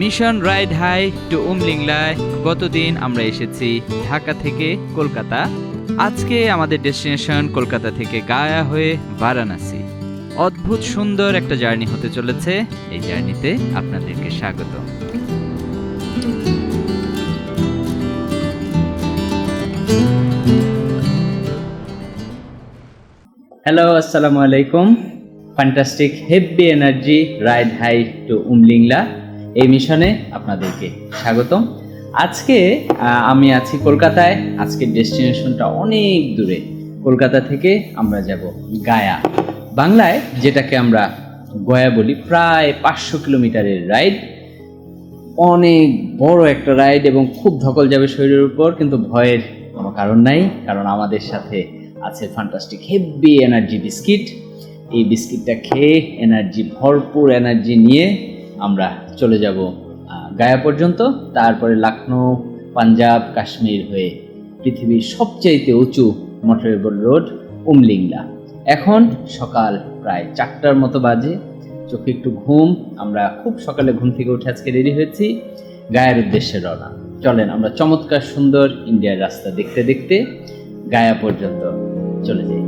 Mission ride high to উমলিংলায় গতদিন আমরা এসেছি ঢাকা থেকে কলকাতা। আজকে আমাদের ডেস্টিনেশন কলকাতা থেকে গায়া হয়ে বারাণসী। অদ্ভুত সুন্দর একটা জার্নি হতে চলেছে, এই জার্নিতে আপনাদেরকে স্বাগত হ্যালো আসসালামু আলাইকুম fantastic heavy energy ride high to Umlingla এই মিশনে আপনাদেরকে স্বাগতম। আজকে আমি আছি কলকাতায়। আজকের ডেস্টিনেশনটা অনেক দূরে। কলকাতা থেকে আমরা যাব গায়া। বাংলায় যেটাকে আমরা গয়া বলি, প্রায় পাঁচশো কিলোমিটারের রাইড। অনেক বড় একটা রাইড এবং খুব ধকল যাবে শরীরের উপর, কিন্তু ভয়ের কোনো কারণ নাই, কারণ আমাদের সাথে আছে ফ্যান্টাস্টিক হেভি এনার্জি বিস্কিট এই বিস্কিটটা খেয়ে এনার্জি ভরপুর এনার্জি নিয়ে আমরা চলে যাব গায়া পর্যন্ত। তারপরে লখনৌ পাঞ্জাব, কাশ্মীর হয়ে পৃথিবীর সবচাইতে উঁচু মোটরেবল রোড, উমলিংলা। এখন সকাল প্রায় চারটার মতো বাজে, চোখে একটু ঘুম। আমরা খুব সকালে ঘুম থেকে উঠে আজকে রেডি হয়েছি, গায়ের উদ্দেশ্যে রওনা। চলেন আমরা চমৎকার সুন্দর ইন্ডিয়ার রাস্তা দেখতে দেখতে গায়া পর্যন্ত চলে যাই।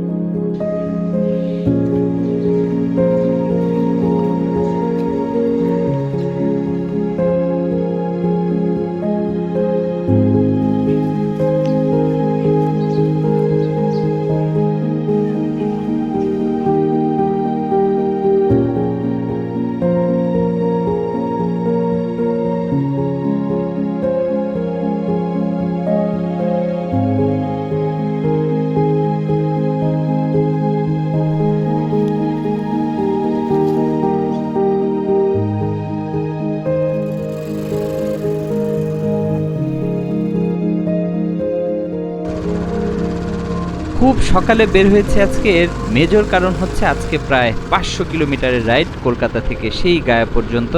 খুব সকালে বের হয়েছে আজকে এর মেজর কারণ হচ্ছে আজকে প্রায় পাঁচশো কিলোমিটারের রাইড কলকাতা থেকে সেই গায়া পর্যন্ত।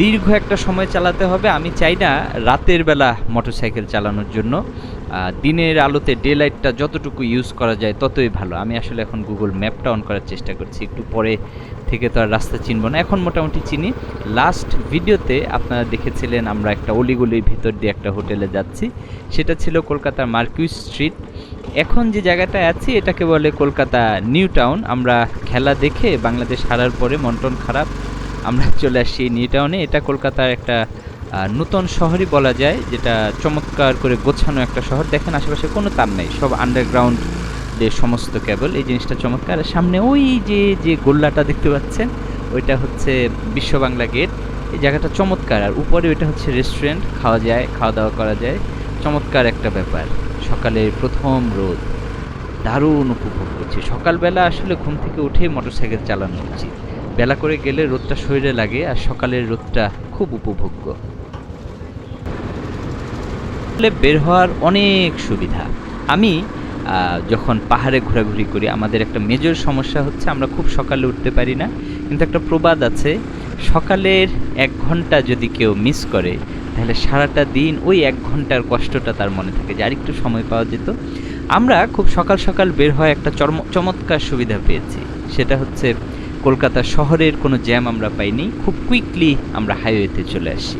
দীর্ঘ একটা সময় চালাতে হবে। আমি চাই না রাতের বেলা মোটরসাইকেল চালানোর জন্য। দিনের আলোতে ডে লাইটটা যতটুকু ইউজ করা যায় ততই ভালো। আমি আসলে এখন গুগল ম্যাপটা অন করার চেষ্টা করছি। একটু পরে থেকে তো আর রাস্তা চিনব না। এখন মোটামুটি চিনি। লাস্ট ভিডিওতে আপনারা দেখেছিলেন আমরা একটা অলিগলির ভিতর দিয়ে একটা হোটেলে যাচ্ছি। সেটা ছিল কলকাতার মার্কিউস স্ট্রিট এখন যে জায়গাটায় আছি, এটাকে বলে কলকাতা নিউ টাউন। আমরা খেলা দেখে বাংলাদেশ হারার পরে মন্টন খারাপ, আমরা চলে আসছি নিউ টাউনে। এটা কলকাতার একটা নূতন শহরই বলা যায়, যেটা চমৎকার করে গোছানো একটা শহর। দেখেন, আশেপাশে কোনো তার নেই, সব আন্ডারগ্রাউন্ড যে সমস্ত কেবল এই জিনিসটা চমৎকার। সামনে ওই যে যে গোল্লাটা দেখতে পাচ্ছেন, ওইটা হচ্ছে বিশ্ব বাংলা গেট। এই জায়গাটা চমৎকার। আর উপরে ওইটা হচ্ছে রেস্টুরেন্ট খাওয়া যায়, খাওয়া দাওয়া করা যায়। চমৎকার একটা ব্যাপার। সকালের প্রথম রোদ। দারুণ উপভোগ করছি। সকালবেলা আসলে ঘুম থেকে উঠে মোটরসাইকেল চালানো উচিত। বেলা করে গেলে রোদটা শরীরে লাগে আর সকালের রোদটা খুব উপভোগ্য। বের হওয়ার অনেক সুবিধা। আমি যখন পাহাড়ে ঘোরাঘুরি করি, আমাদের একটা মেজর সমস্যা হচ্ছে আমরা খুব সকালে উঠতে পারি না। কিন্তু একটা প্রবাদ আছে, সকালের এক ঘণ্টা যদি কেউ মিস করে তাহলে সারাটা দিন ওই এক ঘণ্টার কষ্টটা তার মনে থাকে যে আরেকটু সময় পাওয়া যেত। আমরা খুব সকাল সকাল বের হওয়া একটা চরম- চমৎকার সুবিধা পেয়েছি। সেটা হচ্ছে কলকাতা শহরের কোনো জ্যাম আমরা পাইনি, খুব কুইকলি আমরা হাইওয়েতে চলে আসি।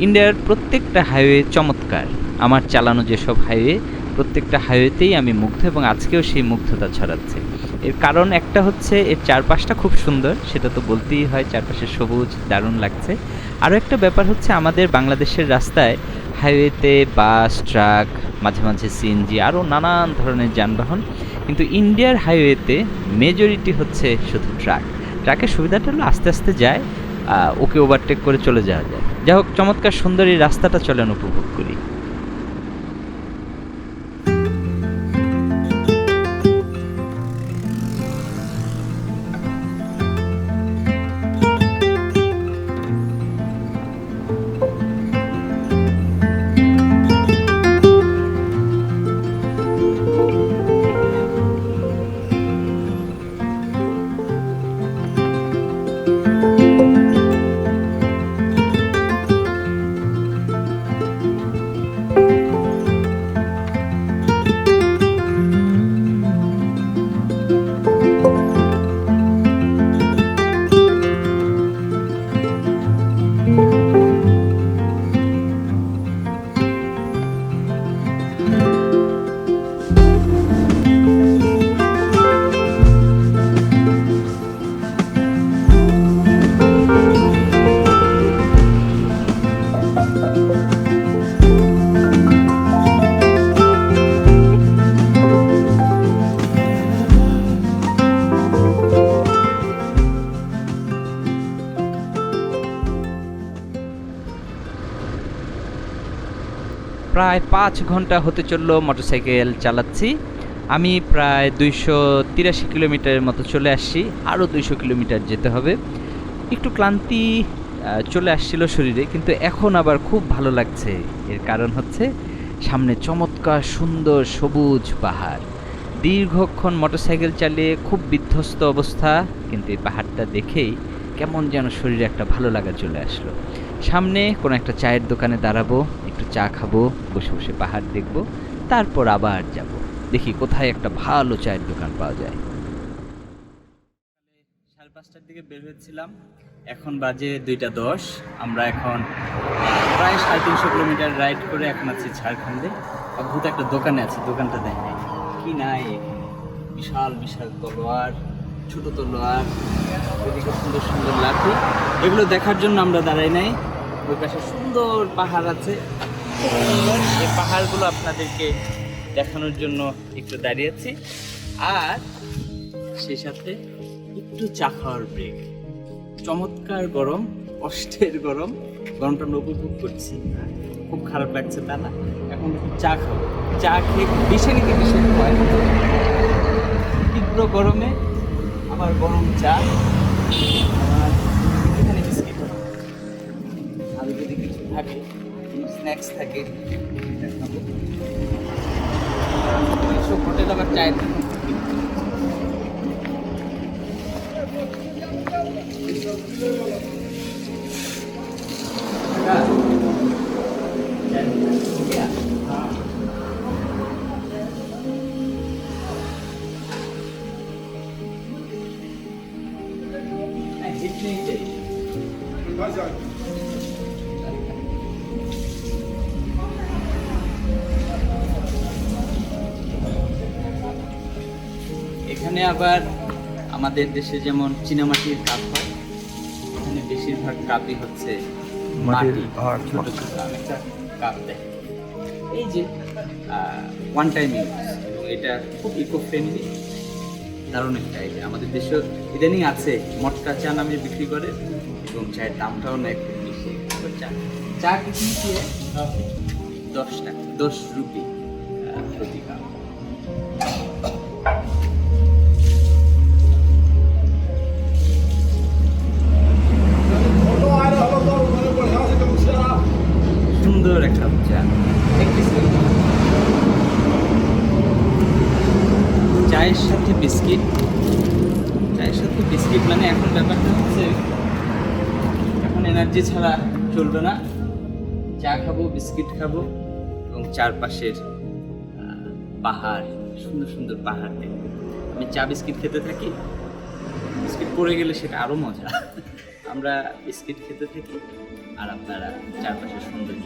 ইন্ডিয়ার প্রত্যেকটা হাইওয়ে চমৎকার। আমার চালানো যেসব হাইওয়ে প্রত্যেকটা হাইওয়েতেই আমি মুগ্ধ এবং আজকেও সেই মুগ্ধতা ছড়াচ্ছে। এর কারণ একটা হচ্ছে এর চারপাশটা খুব সুন্দর, সেটা তো বলতেই হয় চারপাশে সবুজ, দারুণ লাগছে। আরও একটা ব্যাপার হচ্ছে আমাদের বাংলাদেশের রাস্তায় হাইওয়েতে বাস, ট্রাক, মাঝে মাঝে সিএনজি, আরও নানান ধরনের যানবাহন, কিন্তু ইন্ডিয়ার হাইওয়েতে মেজরিটি হচ্ছে শুধু ট্রাক। ট্রাকের সুবিধাটা হলো আস্তে আস্তে যায় ওকে ওভারটেক করে চলে যাওয়া যায়। যাই হোক, চমৎকার সুন্দর এই রাস্তাটা চলেন উপভোগ করি। প্রায় পাঁচ ঘণ্টা হতে চলল মোটরসাইকেল চালাচ্ছি। আমি প্রায় দুইশো তিরাশি কিলোমিটারের মতো চলে আসছি, আরও দুইশো কিলোমিটার যেতে হবে। একটু ক্লান্তি চলে আসছিল শরীরে, কিন্তু এখন আবার খুব ভালো লাগছে। এর কারণ হচ্ছে সামনে চমৎকার, সুন্দর, সবুজ পাহাড়। দীর্ঘক্ষণ মোটরসাইকেল চালিয়ে খুব বিধ্বস্ত অবস্থা, কিন্তু এই পাহাড়টা দেখেই কেমন যেন শরীরে একটা ভালো লাগা চলে আসলো। সামনে কোনো একটা চায়ের দোকানে দাঁড়াবো, একটু চা খাব, বসে বসে পাহাড় দেখব, তারপর আবার যাব। দেখি কোথায় একটা ভালো চায়ের দোকান পাওয়া যায়। সাড়ে পাঁচটার দিকে বের হয়েছিলাম। এখন বাজে দুইটা দশ। আমরা এখন প্রায় সাড়ে তিনশো কিলোমিটার রাইড করে এখন আছি ঝাড়খণ্ডে। অদ্ভুত একটা দোকানে আছে, দোকানটা দেখে কি নাই বিশাল বিশাল তলোয়ার। ছোট তলোয়ার এদিকে সুন্দর সুন্দর লাঠি। এগুলো দেখার জন্য আমরা দাঁড়াই নাই। ওই পাশে সুন্দর পাহাড় আছে। এই পাহাড়গুলো আপনাদেরকে দেখানোর জন্য একটু দাঁড়িয়েছি। আর সেই সাথে একটু চা খাওয়ার ব্রেক চমৎকার গরম, কষ্টের গরম। গরমটা উপভোগ করছি। খুব খারাপ লাগছে তা না। এখন চা খাব। চা খেয়ে বিষে নাকি বিষে তীব্র গরমে আবার গরম চা আর এখানে বিস্কিট। যদি কিছু থাকে স্ন্যাক্স থাকে চায়ের এখানে আবার আমাদের দেশে যেমন চীনামাটির কাপ হয় এখানে বেশিরভাগ কাপই হচ্ছে মাটি। ছোট ছোট অনেকটা কাপ দেয়। এই যে ওয়ান টাইম ইউজ এটা খুব ইকো ফ্রেন্ডলি দারুণ একটা আইডিয়া আমাদের দেশে ইদানিং আছে মটকা চা নামে বিক্রি করে। এবং চায়ের দামটাও না একটু বেশি চা চা কিছু দশ টাকা। দশ রুপি। চারপাশের পাহাড়, সুন্দর সুন্দর পাহাড় দেখতে। আমি চা বিস্কিট খেতে থাকি। বিস্কিট পড়ে গেলে সেটা আরও মজা। আমরা বিস্কিট খেতে থাকি আর আপনারা চারপাশের সৌন্দর্য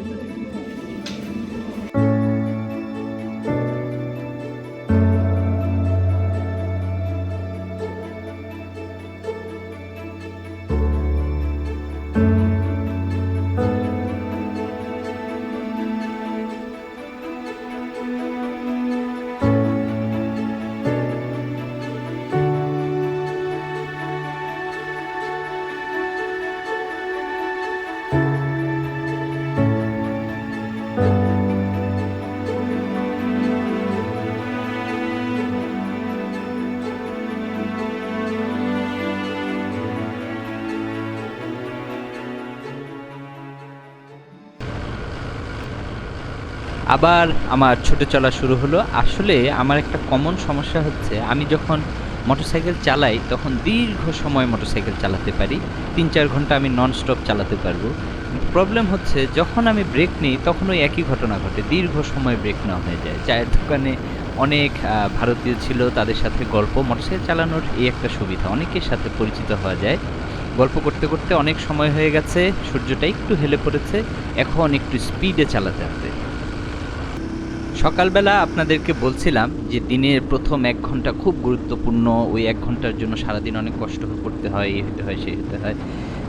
আবার আমার ছোটো চলা শুরু হলো। আসলে আমার একটা কমন সমস্যা হচ্ছে, আমি যখন মোটরসাইকেল চালাই, তখন দীর্ঘ সময় মোটরসাইকেল চালাতে পারি। তিন চার ঘণ্টা আমি নন স্টপ চালাতে পারব। প্রবলেম হচ্ছে, যখন আমি ব্রেক নিই, তখন ওই একই ঘটনা ঘটে। দীর্ঘ সময় ব্রেক নেওয়া হয়ে যায়। চায়ের দোকানে অনেক ভারতীয় ছিল, তাদের সাথে গল্প। মোটরসাইকেল চালানোর এই একটা সুবিধা, অনেকের সাথে পরিচিত হওয়া যায়। গল্প করতে করতে অনেক সময় হয়ে গেছে, সূর্যটা একটু হেলে পড়েছে, এখন একটু স্পিডে চালাতে হবে। সকালবেলা আপনাদেরকে বলছিলাম যে দিনের প্রথম এক ঘণ্টা খুব গুরুত্বপূর্ণ, ওই এক ঘণ্টার জন্য সারাদিন অনেক কষ্ট করতে হয় এই হতে হয় সেই হতে হয়।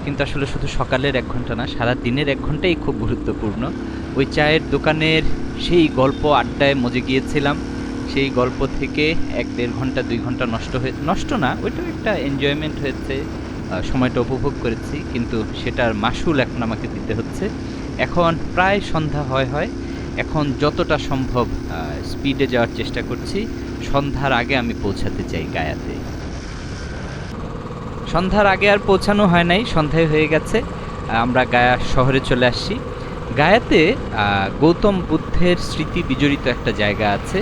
কিন্তু আসলে শুধু সকালের এক ঘণ্টা না, সারা দিনের এক ঘন্টাই খুব গুরুত্বপূর্ণ। ওই চায়ের দোকানের সেই গল্প আড্ডায় মজে গিয়েছিলাম। সেই গল্প থেকে এক দেড় ঘণ্টা, দুই ঘণ্টা নষ্ট হয়ে, নষ্ট না ওইটাও একটা এনজয়মেন্ট হয়েছে সময়টা উপভোগ করেছি। কিন্তু সেটার মাসুল এখন আমাকে দিতে হচ্ছে। এখন প্রায় সন্ধ্যা হয় হয় এখন যতটা সম্ভব স্পিডে যাওয়ার চেষ্টা করছি। সন্ধ্যার আগে আমি পৌঁছাতে চাই গায়াতে। সন্ধ্যার আগে আর পৌঁছানো হয় নাই, সন্ধ্যায় হয়ে গেছে। আমরা গায়া শহরে চলে আসছি। গায়াতে গৌতম বুদ্ধের স্মৃতি বিজড়িত একটা জায়গা আছে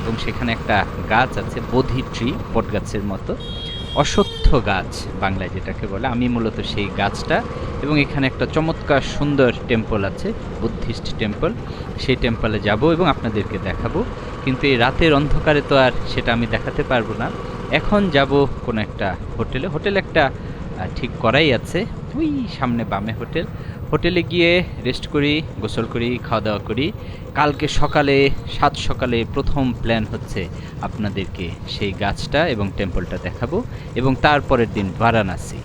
এবং সেখানে একটা গাছ আছে বোধি ট্রি বট গাছের মতো। অশ্বত্থ গাছ বাংলায় যেটাকে বলে, আমি মূলত সেই গাছটা। এবং এখানে একটা চমৎকার সুন্দর টেম্পল আছে, বুদ্ধিস্ট টেম্পল। সেই টেম্পলে যাব এবং আপনাদেরকে দেখাবো। কিন্তু এই রাতের অন্ধকারে তো আর সেটা আমি দেখাতে পারব না। এখন যাব কোনো একটা হোটেলে। হোটেল একটা ঠিক করাই আছে। ওই সামনে বামে হোটেল। হোটেলে গিয়ে রেস্ট করি, গোসল করি খাওয়া দাওয়া করি। কালকে সকালে, সাত সকালে প্রথম প্ল্যান হচ্ছে আপনাদেরকে সেই গাছটা এবং টেম্পলটা দেখাবো এবং তারপরের দিন বারাণসী।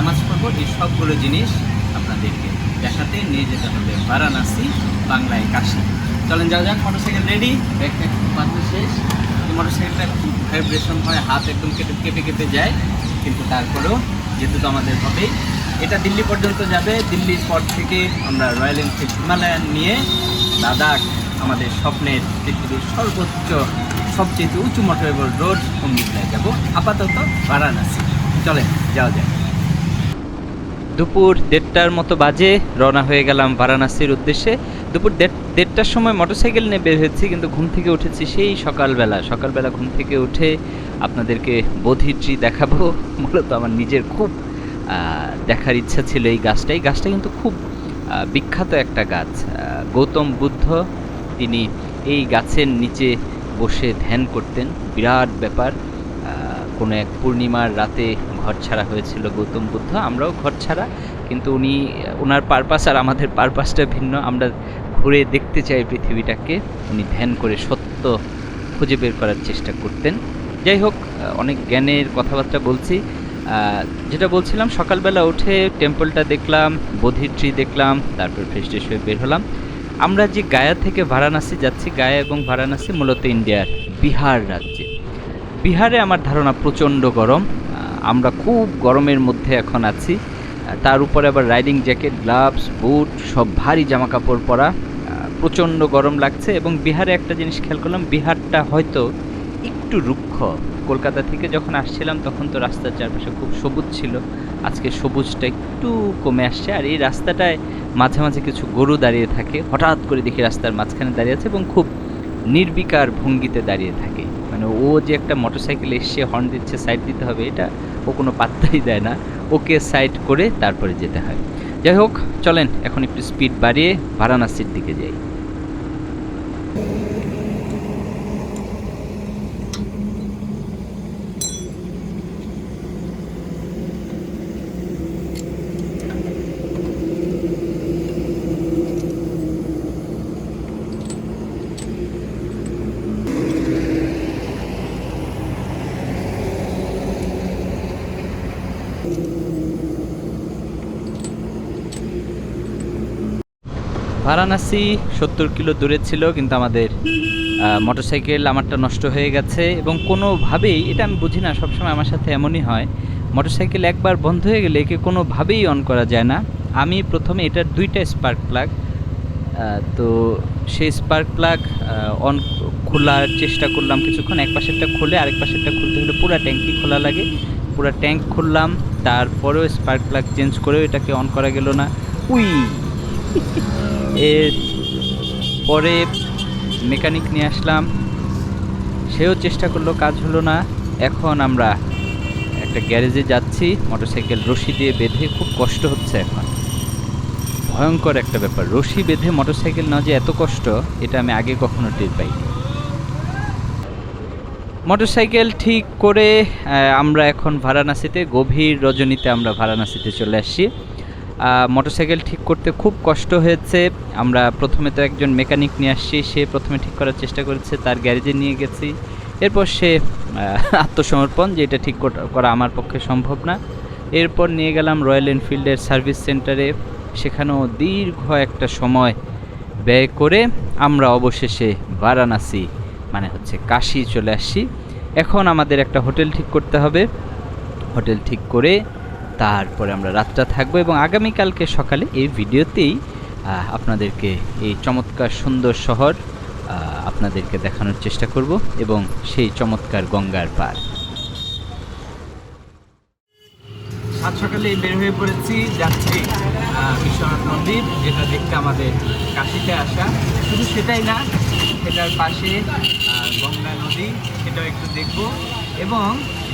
নামাজ পড়ব, এই সবগুলো জিনিস আপনাদেরকে দেখাতে নিয়ে যেতে হবে। বারাণসী, বাংলায় কাশি। চলেন যাওয়া যাক মোটরসাইকেল রেডি ব্যাগটা একটু বাঁধতে শেষ। মোটরসাইকেলটা খুব ভাইব্রেশন হয়, হাত একদম কেটে কেটে কেটে যায়, কিন্তু তারপরেও যেহেতু তো আমাদের হবেই এটা দিল্লি পর্যন্ত যাবে। দিল্লির পর থেকে আমরা রয়্যাল এনফিল্ড হিমালয়ান নিয়ে লাদাখ, আমাদের স্বপ্নের পৃথিবীর সর্বোচ্চ, সবচেয়ে উঁচু মোটরেবল রোড অমৃতলায় যাব, আপাতত বারাণসী। চলে যাওয়া যায় দুপুর দেড়টার মতো বাজে রওনা হয়ে গেলাম বারাণসীর উদ্দেশ্যে। দুপুর দেড় দেড়টার সময় মোটরসাইকেল নিয়ে বের হয়েছি, কিন্তু ঘুম থেকে উঠেছি সেই সকালবেলা। সকালবেলা ঘুম থেকে উঠে আপনাদেরকে বোধিত্রী দেখাবো। মূলত আমার নিজের খুব দেখার ইচ্ছা ছিল এই গাছটা এই গাছটা কিন্তু খুব বিখ্যাত একটা গাছ। গৌতম বুদ্ধ তিনি এই গাছের নিচে বসে ধ্যান করতেন। বিরাট ব্যাপার। কোনো এক পূর্ণিমার রাতে ঘর ছাড়া হয়েছিল গৌতম বুদ্ধ, আমরাও ঘর ছাড়া। কিন্তু উনি ওনার পারপাস আর আমাদের পারপাসটা ভিন্ন। আমরা ঘুরে দেখতে চাই পৃথিবীটাকে। উনি ধ্যান করে সত্য খুঁজে বের করার চেষ্টা করতেন। যাই হোক, অনেক জ্ঞানের কথাবার্তা বলছি। যেটা বলছিলাম, সকালবেলা উঠে টেম্পলটা দেখলাম বোধিত্রী দেখলাম, তারপর ফ্রেশ হয়ে বের হলাম। আমরা যে গায়া থেকে বারাণসী যাচ্ছি, গায়া এবং বারাণসী মূলত ইন্ডিয়ার বিহার রাজ্যে। বিহারে আমার ধারণা প্রচণ্ড গরম। আমরা খুব গরমের মধ্যে এখন আছি। তার উপরে আবার রাইডিং জ্যাকেট গ্লাভস বুট সব ভারী জামা কাপড় পরা প্রচণ্ড গরম লাগছে এবং বিহারে একটা জিনিস খেয়াল করলাম, বিহারটা হয়তো একটু রুক্ষ। কলকাতা থেকে যখন আসছিলাম তখন তো রাস্তার চারপাশে খুব সবুজ ছিল। আজকে সবুজটা একটু কমে আসছে আর এই রাস্তাটায় মাঝে মাঝে কিছু গরু দাঁড়িয়ে থাকে। হঠাৎ করে দেখি রাস্তার মাঝখানে দাঁড়িয়ে আছে এবং খুব নির্বিকার ভঙ্গিতে দাঁড়িয়ে থাকে। মানে ও যে একটা মোটরসাইকেল এসে হর্ন দিচ্ছে সাইড দিতে হবে, এটা ও কোনো পাত্তাই দেয় না। ওকে সাইড করে তারপরে যেতে হয়। যাই হোক, চলেন, এখন একটু স্পিড বাড়িয়ে বারাণসীর দিকে যাই। বারাণসী সত্তর কিলো দূরে ছিল, কিন্তু আমাদের মোটরসাইকেল আমারটা নষ্ট হয়ে গেছে এবং কোনোভাবেই, এটা আমি বুঝি না, সবসময় আমার সাথে এমনই হয়, মোটরসাইকেল একবার বন্ধ হয়ে গেলে একে কোনোভাবেই অন করা যায় না। আমি প্রথমে এটার দুইটা স্পার্ক প্লাগ তো সেই স্পার্ক প্লাগ অন খোলার চেষ্টা করলাম কিছুক্ষণ, এক পাশেরটা খুলে, আরেক পাশেরটা খুলতে হলে পুরো ট্যাঙ্কি খোলা লাগে। পুরো ট্যাঙ্ক খুললাম, তারপরেও স্পার্ক প্লাগ চেঞ্জ করেও এটাকে অন করা গেল না। উই! এর পরে মেকানিক নিয়ে আসলাম। সেও চেষ্টা করল, কাজ হলো না। এখন আমরা একটা গ্যারেজে যাচ্ছি, মোটরসাইকেল রশি দিয়ে বেঁধে, খুব কষ্ট হচ্ছে এখন। ভয়ঙ্কর একটা ব্যাপার, রশি বেঁধে মোটরসাইকেল না যে এত কষ্ট, এটা আমি আগে কখনো টের পাইনি। মোটরসাইকেল ঠিক করে আমরা এখন ভারাণসীতে গভীর রজনীতে আমরা ভারাণসীতে চলে আসছি। মোটরসাইকেল ঠিক করতে খুব কষ্ট হয়েছে। আমরা প্রথমে তো একজন মেকানিক নিয়ে আসছি, সে প্রথমে ঠিক করার চেষ্টা করেছে, তার গ্যারেজে নিয়ে গেছি। এরপর সে আত্মসমর্পণ যে এটা ঠিক করা- আমার পক্ষে সম্ভব না। এরপর নিয়ে গেলাম রয়্যাল এনফিল্ডের সার্ভিস সেন্টারে সেখানেও দীর্ঘ একটা সময় ব্যয় করে আমরা অবশেষে বারাণসী মানে হচ্ছে কাশি চলে আসছি। এখন আমাদের একটা হোটেল ঠিক করতে হবে। হোটেল ঠিক করে তারপরে আমরা রাতটা থাকব এবং আগামীকালকে সকালে এই ভিডিওতেই আপনাদেরকে এই চমৎকার সুন্দর শহর আপনাদেরকে দেখানোর চেষ্টা করব এবং সেই চমৎকার গঙ্গার পার। সাত সকালে বের হয়ে পড়েছি, যাচ্ছি বিশ্বনাথ মন্দির, যেটা দেখতে আমাদের কাশিতে আসা। শুধু সেটাই না, সেটার পাশে গঙ্গা নদী, সেটাও একটু দেখব এবং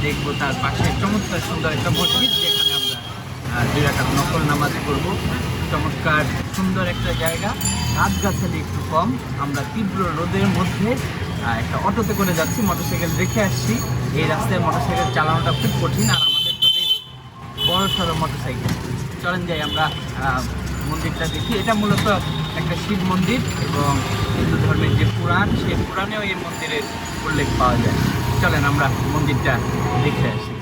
দেখব তার পাশে চমৎকার সুন্দর একটা মসজিদ দুই রাকাত নকল নামাজ করব চমৎকার, সুন্দর একটা জায়গা। গাছগাছালি একটু কম। আমরা তীব্র রোদের মধ্যে একটা অটোতে করে যাচ্ছি, মোটরসাইকেল রেখে আসছি। এই রাস্তায় মোটরসাইকেল চালানোটা খুব কঠিন, আর আমাদের তো বড় সড়ো মোটরসাইকেল। চলেন যাই আমরা মন্দিরটা দেখি। এটা মূলত একটা শিব মন্দির এবং হিন্দু ধর্মের যে পুরাণ, সেই পুরাণেও এই মন্দিরের উল্লেখ পাওয়া যায়। চলেন আমরা মন্দিরটা দেখে আসি।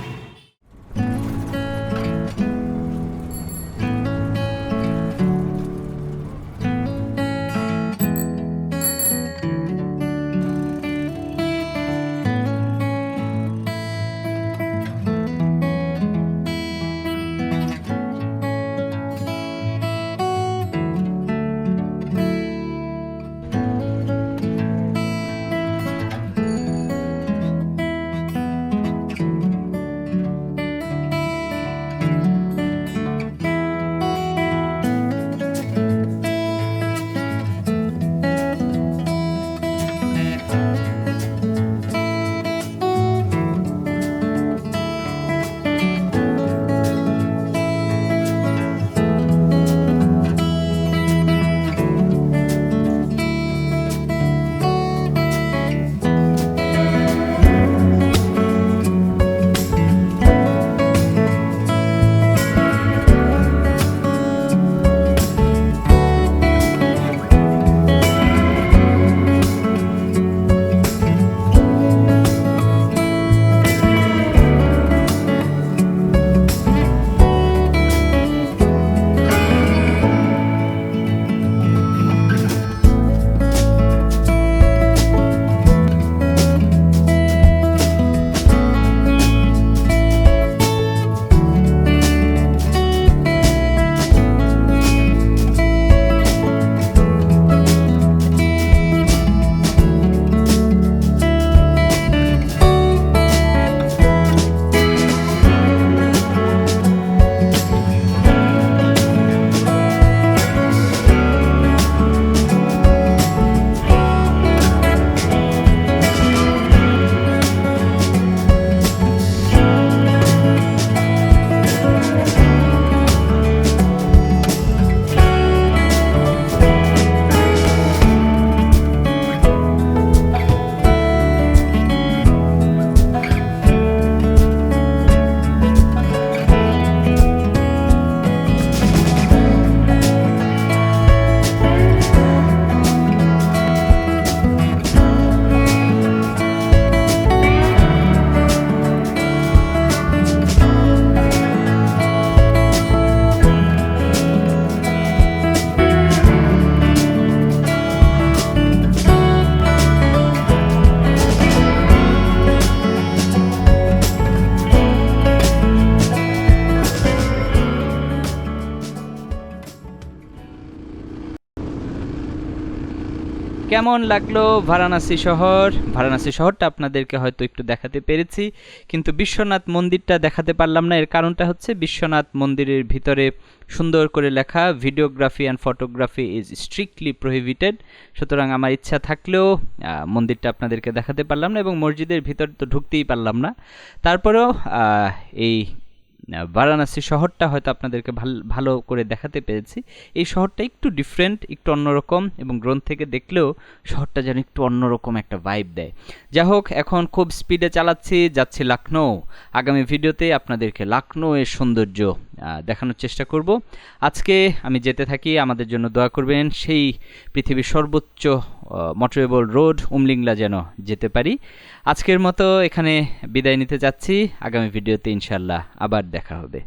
কেমন লাগল বারাণসী শহর? বারাণসী শহরটা আপনাদেরকে হয়তো একটু দেখাতে পেরেছি, কিন্তু বিশ্বনাথ মন্দিরটা দেখাতে পারলাম না। এর কারণটা হচ্ছে বিশ্বনাথ মন্দিরের ভিতরে সুন্দর করে লেখা videography and photography is strictly prohibited সুতরাং আমার ইচ্ছা থাকলেও মন্দিরটা আপনাদেরকে দেখাতে পারলাম না এবং মসজিদের ভিতর তো ঢুকতেই পারলাম না। তারপরেও এই বারাণসী শহরটা হয়তো আপনাদেরকে ভাল- করে দেখাতে পেরেছি। এই শহরটা একটু ডিফারেন্ট একটু অন্যরকম এবং ড্রোন থেকে দেখলেও শহরটা যেন একটু অন্যরকম একটা ভাইব দেয়। যাই হোক, এখন খুব স্পিডে চালাচ্ছি, যাচ্ছি লখনৌ আগামী ভিডিওতে আপনাদেরকে লখনৌ এর সৌন্দর্য দেখানোর চেষ্টা করব। আজকে আমি যেতে থাকি, আমাদের জন্য দোয়া করবেন, সেই পৃথিবীর সর্বোচ্চ মোটরেবল রোড উমলিংলা যেন যেতে পারি। আজকের মতো এখানে বিদায় নিতে যাচ্ছি। আগামী ভিডিওতে ইনশাল্লাহ আবার দেখা হবে।